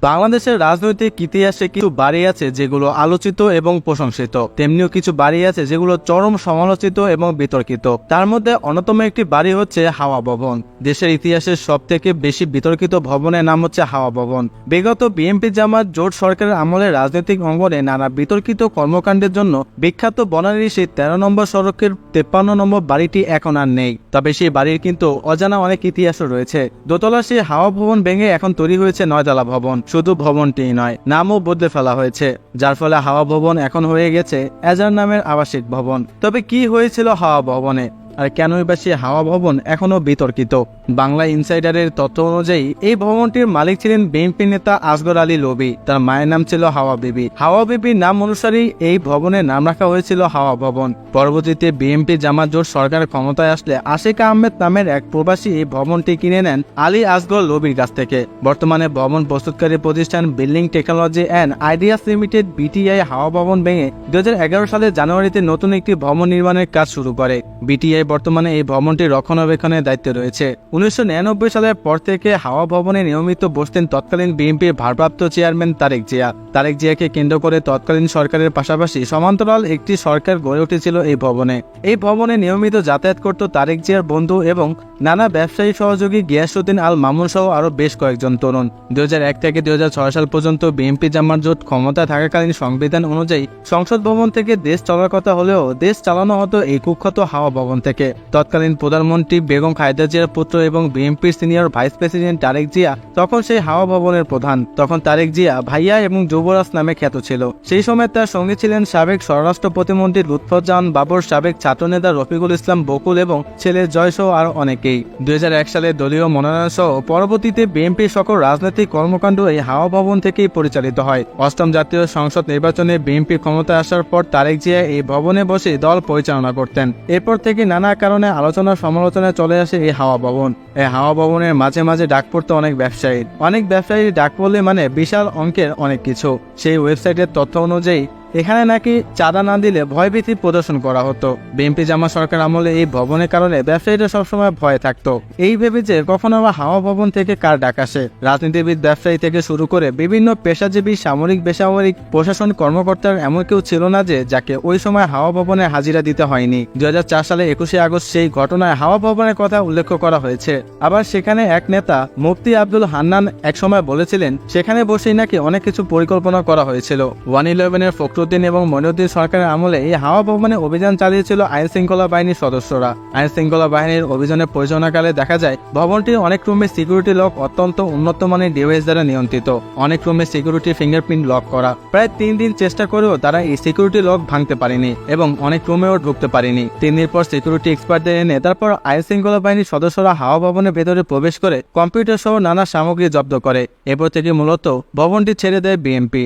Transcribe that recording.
বাংলাদেশের রাজনৈতিক ইতিহাসে কিছু বাড়ি আছে যেগুলো আলোচিত এবং প্রশংসিত। তেমনিও কিছু বাড়ি আছে যেগুলো চরম সমালোচিত এবং বিতর্কিত। তার মধ্যে অন্যতম একটি বাড়ি হচ্ছে হাওয়া ভবন। দেশের ইতিহাসের সব থেকে বেশি বিতর্কিত ভবনের নাম হচ্ছে হাওয়া ভবন। বিগত বিএনপি জামাত জোট সরকারের আমলে রাজনৈতিক অঙ্গনে নানা বিতর্কিত কর্মকাণ্ডের জন্য বিখ্যাত বনানীর সেই তেরো নম্বর সড়কের তেপ্পান্ন নম্বর বাড়িটি এখন আর নেই। তবে সেই বাড়ির কিন্তু অজানা অনেক ইতিহাসও রয়েছে। দোতলা সেই হাওয়া ভবন ভেঙে এখন তৈরি হয়েছে নয়তলা ভবন। শুধু ভবনটি নয়, নামও বদলে ফেলা হয়েছে। যার ফলে হাওয়া ভবন এখন হয়ে গেছে এজার নামের আবাসিক ভবন। তবে কি হয়েছিল হাওয়া ভবনে? আর কেনই বা সে হাওয়া ভবন এখনও বিতর্কিত? বাংলা ইনসাইডারের তথ্য অনুযায়ী, এই ভবনটির মালিক ছিলেন বিএনপি নেতা আসগর আলী লবি। তার মায়ের নাম ছিল হাওয়া বিবি। হাওয়া বিবির নাম অনুসারেই এই ভবনের নাম রাখা হয়েছিল হাওয়া ভবন। পরবর্তীতে বিএনপি জামাত জোট সরকার ক্ষমতায় আসলে আশিক আহমেদ নামের এক প্রবাসী এই ভবনটি কিনে নেন আলী আসগর লবির কাছ থেকে। বর্তমানে ভবন প্রস্তুতকারী প্রতিষ্ঠান building technology and ideas limited, BTI Hawa Bhaban ভেঙে দু সালের জানুয়ারিতে নতুন একটি ভবন নির্মাণের কাজ শুরু করে। বিটিআই বর্তমানে এই ভবনটি রক্ষণাবেক্ষণের দায়িত্বে রয়েছে। উনিশশো সালের পর থেকে হাওয়া ভবনে নিয়মিত বসতেন তৎকালীন বিএনপির ভারপ্রাপ্ত চেয়ারম্যান তারেক জিয়া। তারেক জিয়াকে কেন্দ্র করে তৎকালীন সরকারের পাশাপাশি সমান্তরাল একটি সরকার গড়ে উঠেছিল এই ভবনে। এই ভবনে নিয়মিত যাতায়াত করত তারেক জিয়ার বন্ধু এবং নানা ব্যবসায়ী সহযোগী গিয়াসুদ্দিন আল মামুন সহ আরও বেশ কয়েকজন তরুণ। দুই হাজার এক থেকে দুই হাজার ছয় সাল পর্যন্ত বিএনপি জামাত জোট ক্ষমতা থাকাকালীন সংবিধান অনুযায়ী সংসদ ভবন থেকে দেশ চলার কথা হলেও দেশ চালানো হতো এই কুখ্যাত হাওয়া ভবন থেকে। তৎকালীন প্রধানমন্ত্রী বেগম খায়দা জিয়ার পুত্র এবং বিএনপির senior vice president Tarique Zia তখন সেই হাওয়া ভবনের প্রধান। তখন তারেক জিয়া ভাইয়া এবং যুবরাজ নামে খ্যাত ছিল। সেই সময় তার সঙ্গে ছিলেন সাবেক স্বরাষ্ট্র প্রতিমন্ত্রী লুৎফুজ্জামান বাবর, সাবেক ছাত্রনেতা রফিকুল ইসলাম বকুল এবং ছেলে জয় সহ আরও অনেকেই। দুই হাজার এক সালে দলীয় মনোনয়ন সহ পরবর্তীতে বিএনপির সকল রাজনৈতিক কর্মকাণ্ড এই হাওয়া ভবন থেকেই পরিচালিত হয়। অষ্টম জাতীয় সংসদ নির্বাচনে বিএনপি ক্ষমতায় আসার পর তারেক জিয়া এই ভবনে বসে দল পরিচালনা করতেন। এরপর থেকে নানা কারণে আলোচনা সমালোচনায় চলে আসে এই হাওয়া ভবন। এই হাওয়া ভবনের মাঝে মাঝে ডাক পড়তো অনেক ব্যবসায়ীর। অনেক ব্যবসায়ী ডাক পড়লে মানে বিশাল অঙ্কের অনেক কিছু। সেই ওয়েবসাইটের তথ্য অনুযায়ী এখানে নাকি চাঁদা না দিলে ভয়ভীতি প্রদর্শন করা হতো। বিএনপি জামা সরকার আমলে এই ভবনের কারণে ব্যবসায়ীরা সবসময় ভয়ে থাকতো। এই ভেবে যে কখনো আবার হাওয়া ভবন থেকে কার ডাক আসে? রাজনীতিবিদ, ব্যবসায়ী থেকে শুরু করে বিভিন্ন পেশাজীবী, সামরিক, বেসামরিক, প্রশাসন কর্মকর্তার এমন কেউ ছিল না যে যাকে ওই সময় হাওয়া ভবনে হাজিরা দিতে হয়নি। দুই হাজার চার সালে একুশে আগস্ট সেই ঘটনায় হাওয়া ভবনের কথা উল্লেখ করা হয়েছে। আবার সেখানে এক নেতা, মুফতি আব্দুল হান্নান, একসময় বলেছিলেন, সেখানে বসেই নাকি অনেক কিছু পরিকল্পনা করা হয়েছিল। ওয়ান ইলেভেনের ফখরুদ্দিন এবং মইনুদ্দিন সরকারের আমলে এই হাওয়া ভবনে অভিযান চালিয়েছিল আইন শৃঙ্খলা বাহিনীর সদস্যরা। আইন শৃঙ্খলা বাহিনীর অভিযানের পরিচালনাকালে দেখা যায়, ভবনটির অনেক রুমে সিকিউরিটি লক অত্যন্ত উন্নত মানের ডিভাইস দ্বারা নিয়ন্ত্রিত। অনেক রুমে সিকিউরিটি ফিঙ্গারপ্রিন্ট লক করা। প্রায় তিন দিন চেষ্টা করেও তারা এই সিকিউরিটি লক ভাঙতে পারেনি এবং অনেক রুমেও ঢুকতে পারেনি। তিন দিন পর সিকিউরিটি এক্সপার্টদের এনে তারপর আইন শৃঙ্খলা বাহিনীর সদস্যরা হাওয়া ভবনের ভেতরে প্রবেশ করে কম্পিউটার সহ নানা সামগ্রী জব্দ করে। এরপর থেকে মূলত ভবনটি ছেড়ে দেয় বিএনপি।